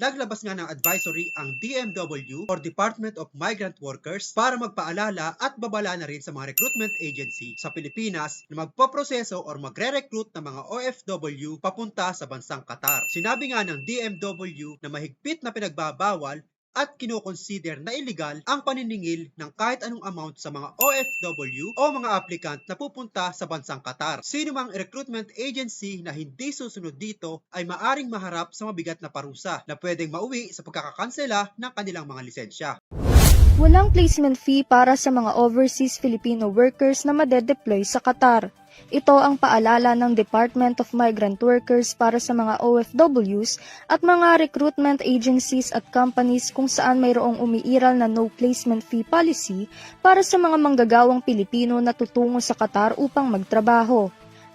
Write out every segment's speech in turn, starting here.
naglabas nga ng advisory ang DMW or Department of Migrant Workers para magpaalala at babala na rin sa mga recruitment agency sa Pilipinas na magpoproseso or magre-recruit ng mga OFW papunta sa bansang Qatar. Sinabi nga ng DMW na mahigpit na pinagbabawal at kinoconsider na illegal ang paniningil ng kahit anong amount sa mga OFW o mga applicant na pupunta sa bansang Qatar. Sino mang recruitment agency na hindi susunod dito ay maaring maharap sa mabigat na parusa na pwedeng mauwi sa pagkakakansela ng kanilang mga lisensya. Walang placement fee para sa mga overseas Filipino workers na madedeploy sa Qatar. Ito ang paalala ng Department of Migrant Workers para sa mga OFWs at mga recruitment agencies at companies kung saan mayroong umiiral na no placement fee policy para sa mga manggagawang Pilipino na tutungo sa Qatar upang magtrabaho.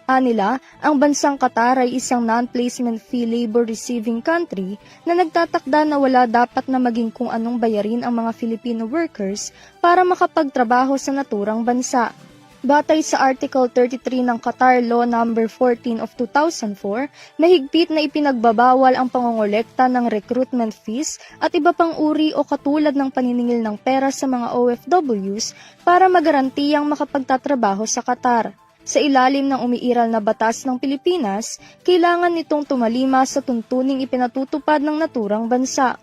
Anila, ang bansang Qatar ay isang non-placement fee labor receiving country na nagtatakda na wala dapat na maging kung anong bayarin ang mga Filipino workers para makapagtrabaho sa naturang bansa. Batay sa Article 33 ng Qatar Law No. 14 of 2004, mahigpit na ipinagbabawal ang pangongolekta ng recruitment fees at iba pang uri o katulad ng paniningil ng pera sa mga OFWs para magarantiyang makapagtatrabaho sa Qatar. Sa ilalim ng umiiral na batas ng Pilipinas, kailangan nitong tumalima sa tuntuning ipinatutupad ng naturang bansa.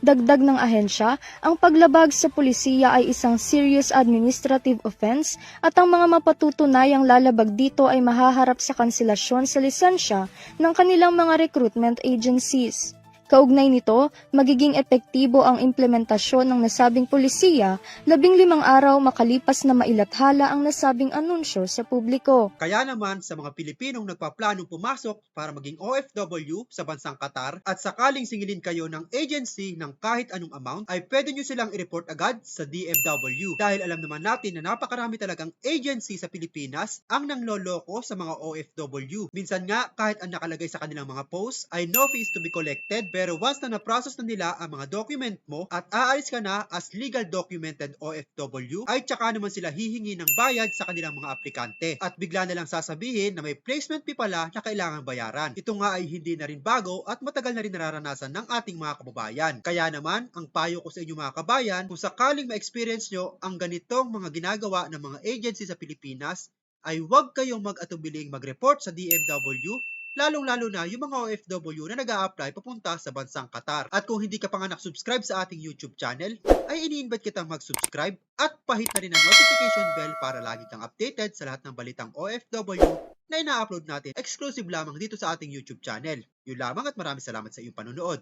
Dagdag ng ahensya, ang paglabag sa pulisiya ay isang serious administrative offense at ang mga mapatutunayang lalabag dito ay mahaharap sa kanselasyon sa lisensya ng kanilang mga recruitment agencies. Kaugnay nito, magiging epektibo ang implementasyon ng nasabing pulisiya labing limang araw makalipas na mailathala ang nasabing anunsyo sa publiko. Kaya naman sa mga Pilipinong nagpaplanong pumasok para maging OFW sa bansang Qatar at sakaling singilin kayo ng agency ng kahit anong amount ay pwede nyo silang i-report agad sa DFW dahil alam naman natin na napakarami talagang agency sa Pilipinas ang nangloloko sa mga OFW. Minsan nga kahit ang nakalagay sa kanilang mga posts ay no fees to be collected pero once na na-process na nila ang mga document mo at aalis ka na as legal documented OFW ay tsaka naman sila hihingi ng bayad sa kanilang mga aplikante at bigla na lang sasabihin na may placement fee pala na kailangang bayaran. Ito nga ay hindi na rin bago at matagal na rin nararanasan ng ating mga kababayan. Kaya naman, ang payo ko sa inyo mga kabayan, kung sakaling ma-experience nyo ang ganitong mga ginagawa ng mga agency sa Pilipinas, ay huwag kayong mag-atubiling mag-report sa DMW lalong-lalo na yung mga OFW na nag apply papunta sa bansang Qatar. At kung hindi ka pa nga nakasubscribe sa ating YouTube channel, ay ini-invite kitang mag-subscribe at pahit na rin ang notification bell para lagi kang updated sa lahat ng balitang OFW na ina-upload natin exclusive lamang dito sa ating YouTube channel. Yun lamang at maraming salamat sa iyong panonood.